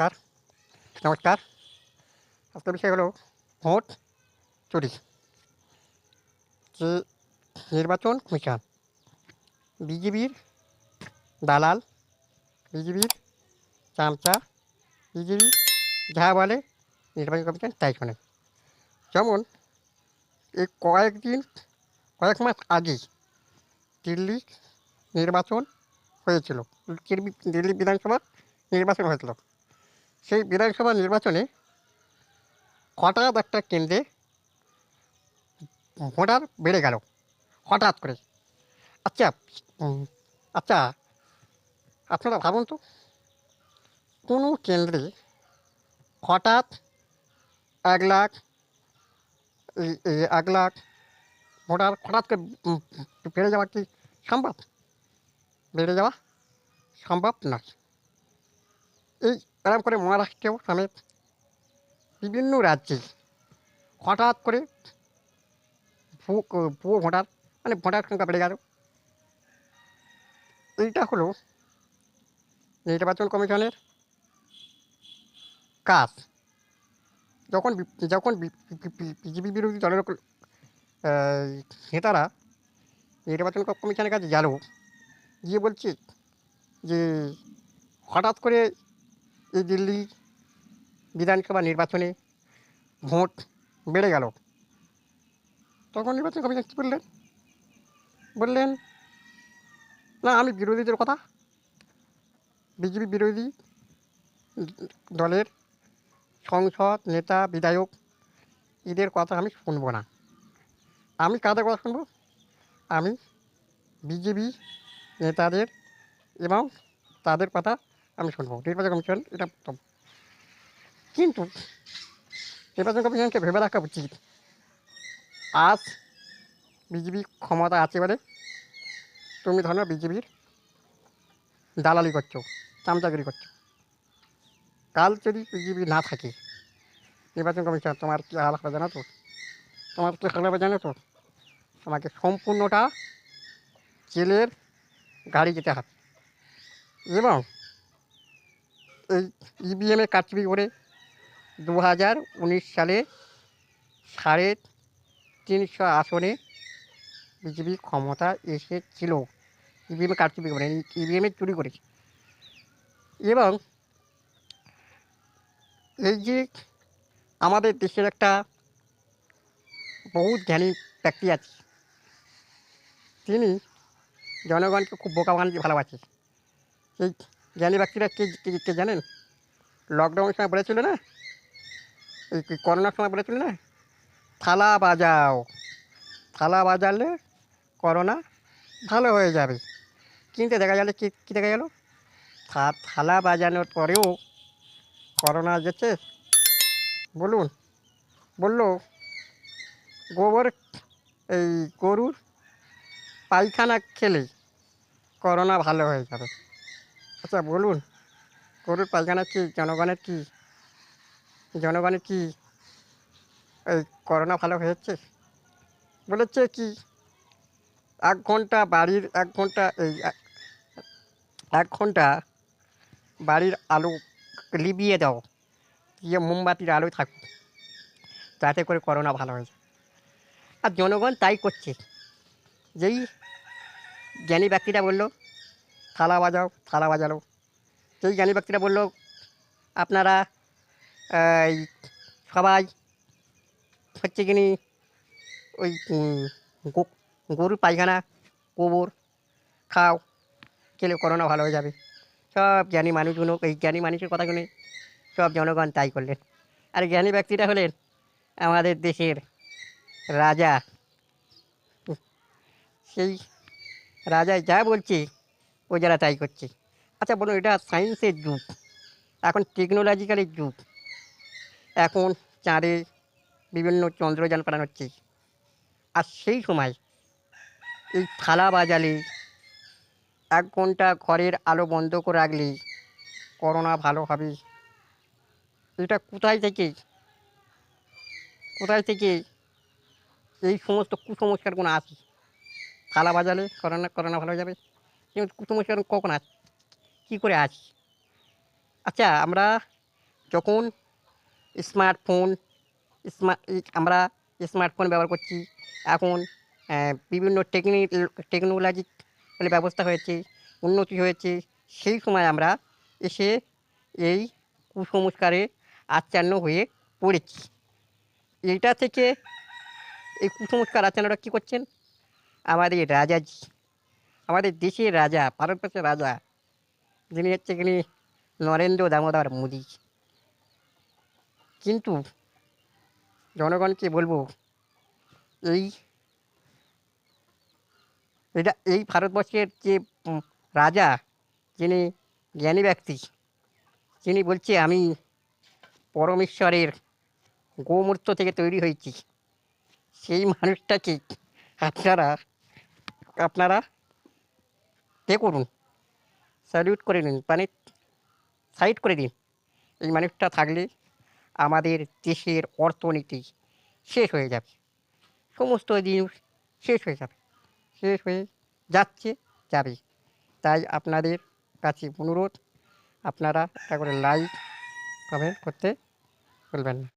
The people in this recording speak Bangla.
নমস্কার। নমস্কার। আজকের বিষয় হলো ভোট চুরি। যে নির্বাচন কমিশন, বিজেপির দালাল, বিজেপির চামচা, বিজেপি যা বলে নির্বাচন কমিশন তাই শোনে। যেমন এই কয়েকদিন, কয়েক মাস আগে দিল্লি নির্বাচন হয়েছিল, দিল্লি বিধানসভা নির্বাচন হয়েছিল। সেই বিধানসভা নির্বাচনে হঠাৎ একটা কেন্দ্রে ভোটার বেড়ে গেল, হঠাৎ করে। আচ্ছা আচ্ছা আপনারা ভাবুন তো, কোনো কেন্দ্রে হঠাৎ এক লাখ এক লাখ ভোটার হঠাৎ করে বেড়ে যাওয়া কি সম্ভব? বেড়ে যাওয়া সম্ভব নয়। এই এরকম করে মহারাষ্ট্রেও সমেত বিভিন্ন রাজ্যে হঠাৎ করে ভুয়ো ভোটার মানে ভোটার সংখ্যা বেড়ে গেল। এইটা হলো নির্বাচন কমিশনের কাজ। যখন যখন বিজেপি বিরোধী দলের নেতারা নির্বাচন কমিশনের কাছে গেল, গিয়ে বলছে যে হঠাৎ করে এই দিল্লি বিধানসভা নির্বাচনে ভোট বেড়ে গেল। তখন নির্বাচন কমিশন কী বললেন? বললেন, না, আমি বিরোধীদের কথা। বিজেপি বিরোধী দলের সংসদ, নেতা, বিধায়ক, এদের কথা আমি শুনব না। আমি কাদের কথা শুনব? আমি বিজেপি নেতাদের এবং তাদের কথা আমি শুনব। নির্বাচন কমিশন, এটা বক্তব্য কিন্তু নির্বাচন কমিশনকে ভেবে রাখা উচিত। আজ বিজেপি ক্ষমতা আছে বলে তুমি ধরো বিজেপির দালালি করছ, চামচাগিরি করছ। কাল যদি বিজেপি না থাকে, নির্বাচন কমিশন, তোমার কী হাল হবে জানো তো? তোমার কী হাল হবে জানো তো? তোমাকে সম্পূর্ণটা জেলের গাড়ি যেতে হবে। এবং এই ইভিএমে কারচুপি করে দু হাজার উনিশ সালে সাড়ে তিনশো আসনে বিজেপি ক্ষমতা এসেছিল। ইভিএমে কারচুপি করে ইভিএমে চুরি করেছে। এবং এই যে আমাদের দেশের একটা বহু জ্ঞানী ব্যক্তি আছে, তিনি জনগণকে খুব বোকা বানিয়ে ভালোবাসে। এই জ্ঞানী ব্যক্তিরা কে কে- জানেন? লকডাউনের সময় বলেছিল না? এই করোনার সময় বলেছিল না? থালা বাজাও। থালা বাজালে করোনা ভালো হয়ে যাবে। কিন্তু দেখা গেলে কি কী দেখা গেল? থালা বাজানোর পরেও করোনা যেতে বলুন। বলল, গোবর, এই গরুর পায়খানা খেলে করোনা ভালো হয়ে যাবে। আচ্ছা বলুন। গরুর পায়খানা কি, জনগণের কি? জনগণের কি এই করোনা ভালো হয়েছে? বলেছে কি, এক ঘণ্টা বাড়ির, এক ঘণ্টা এই এক- ঘণ্টা বাড়ির আলো লিবিয়ে দাও দিয়ে মোমবাতির আলো থাকুক যাতে করে করোনা ভালো হয়ে যায়। আর জনগণ তাই করছে। যেই জ্ঞানী ব্যক্তিটা বলল থালা বাজাও, থালা বাজালো। সেই জ্ঞানী ব্যক্তিরা বলল, আপনারা সবাই হচ্ছে কিনি ওই গরুর পায়খানা, গোবর খাও, খেলে করোনা ভালো হয়ে যাবে। সব জ্ঞানী মানুষগুলো, এই জ্ঞানী মানুষের কথা শুনে সব জনগণ তাই করলেন। আর জ্ঞানী ব্যক্তিটা হলেন আমাদের দেশের রাজা। সেই রাজা যা বলছে ও যারা তাই করছে। আচ্ছা বলুন এটা সায়েন্সের যুগ। এখন টেকনোলজিক্যালের যুগ। এখন চাঁদে বিভিন্ন চন্দ্রযান পাঠানো হচ্ছে। আর সেই সময় এই থালা বাজালে এক ঘণ্টা ঘরের আলো বন্ধ করে রাখলে করোনা ভালো হবে। এটা কোথায় থেকে? কোথায় থেকে? এই সমস্ত কুসংস্কার কোনো আসে। থালা বাজালে করোনা করোনা ভালো যাবে। কিন্তু কুসংস্কার কখন আসে কী করে আসে? আচ্ছা আমরা যখন স্মার্টফোন স্মার্ট আমরা স্মার্টফোন ব্যবহার করছি, এখন বিভিন্ন টেকনিক টেকনোলজি ব্যবস্থা হয়েছে, উন্নতি হয়েছে, সেই সময় আমরা এসে এই কুসংস্কারে আচ্ছন্ন হয়ে পড়েছি। এইটা থেকে এই কুসংস্কার আচ্ছন্নরা কী করছেন? আমাদের রাজাজি আমাদের দেশের রাজা, ভারতবর্ষের রাজা, যিনি হচ্ছে যিনি নরেন্দ্র দামোদর মোদী। কিন্তু জনগণকে বলব, এই, এটা, এই ভারতবর্ষের যে রাজা, যিনি জ্ঞানী ব্যক্তি, যিনি বলছে, আমি পরমেশ্বরের গোমূর্ত থেকে তৈরি হয়েছি। সেই মানুষটাকে আপনারা আপনারা তে করুন। স্যালিউট করে নিন মানে সাইড করে দিন। এই মানুষটা থাকলে আমাদের দেশের অর্থনীতি শেষ হয়ে যাবে। সমস্ত জিনিস শেষ হয়ে যাবে, শেষ হয়ে যাচ্ছে, যাবে। তাই আপনাদের কাছে অনুরোধ, আপনারা একটা করে লাইক কমেন্ট করতে ভুলবেন না।